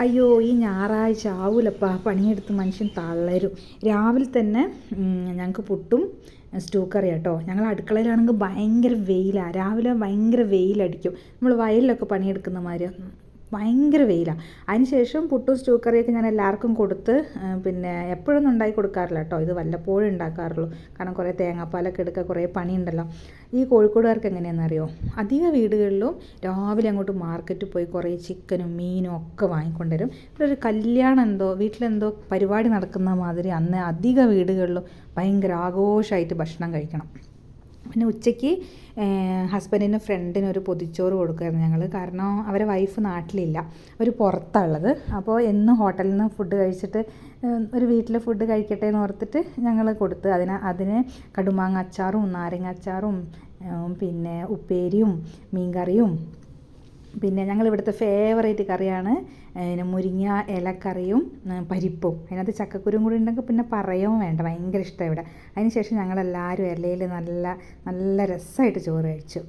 അയ്യോ ഈ ഞായറാഴ്ച ആവൂലപ്പാ. പണിയെടുത്ത് മനുഷ്യൻ തളരും. രാവിലെ തന്നെ ഞങ്ങൾക്ക് പുട്ടും സ്റ്റൂ കേട്ടോ ഞങ്ങൾ അടുക്കളയിലാണെങ്കിൽ ഭയങ്കര വെയിലാണ് രാവിലെ ഭയങ്കര വെയിലടിക്കും. നമ്മൾ വയലിലൊക്കെ പണിയെടുക്കുന്ന മാതിരി. ഭയങ്കര വെയിലാണ് അതിനുശേഷം പുട്ടും സ്റ്റൂ കറിയൊക്കെ ഞാൻ എല്ലാവർക്കും കൊടുത്ത് പിന്നെ എപ്പോഴൊന്നും ഉണ്ടാക്കി കൊടുക്കാറില്ല കേട്ടോ ഇത് വല്ലപ്പോഴും ഉണ്ടാക്കാറുള്ളൂ. കാരണം കുറേ തേങ്ങാപ്പാലൊക്കെ എടുക്കുക കുറേ പണിയുണ്ടല്ലോ. ഈ കോഴിക്കോടുകാർക്ക് എങ്ങനെയാണെന്നറിയോ? അധിക വീടുകളിലും രാവിലെ അങ്ങോട്ട് മാർക്കറ്റിൽ പോയി കുറേ ചിക്കനും മീനും ഒക്കെ വാങ്ങിക്കൊണ്ടുവരും. ഒരു കല്യാണം എന്തോ വീട്ടിലെന്തോ പരിപാടി നടക്കുന്ന മാതിരി അന്ന് അധിക വീടുകളിലും ഭയങ്കര ആഘോഷമായിട്ട് ഭക്ഷണം കഴിക്കണം. പിന്നെ ഉച്ചയ്ക്ക് ഹസ്ബൻഡിന് ഫ്രണ്ടിന് ഒരു പൊതിച്ചോറ് കൊടുക്കുമായിരുന്നു ഞങ്ങൾ കാരണം അവരെ വൈഫ് നാട്ടിലില്ല. അവർ പുറത്താണുള്ളത് അപ്പോൾ എന്നും ഹോട്ടലിൽ നിന്ന് ഫുഡ് കഴിച്ചിട്ട് ഒരു വീട്ടിൽ ഫുഡ് കഴിക്കട്ടെ എന്ന് ഓർത്തിട്ട് ഞങ്ങൾ കൊടുത്ത്. അതിന് അതിന് കടുമാങ്ങ അച്ചാറും നാരങ്ങ അച്ചാറും പിന്നെ ഉപ്പേരിയും മീൻകറിയും പിന്നെ ഞങ്ങൾ ഇവിടുത്തെ ഫേവറേറ്റ് കറിയാണ് പിന്നെ മുരിങ്ങ ഇലക്കറിയും പരിപ്പും. അതിനകത്ത് ചക്കക്കുരും കൂടി ഉണ്ടെങ്കിൽ പിന്നെ പറയവും വേണ്ട ഭയങ്കര ഇഷ്ടമാണ് ഇവിടെ. അതിന് ശേഷം ഞങ്ങളെല്ലാവരും ഇലയിൽ നല്ല നല്ല രസമായിട്ട് ചോറ് കഴിച്ചു.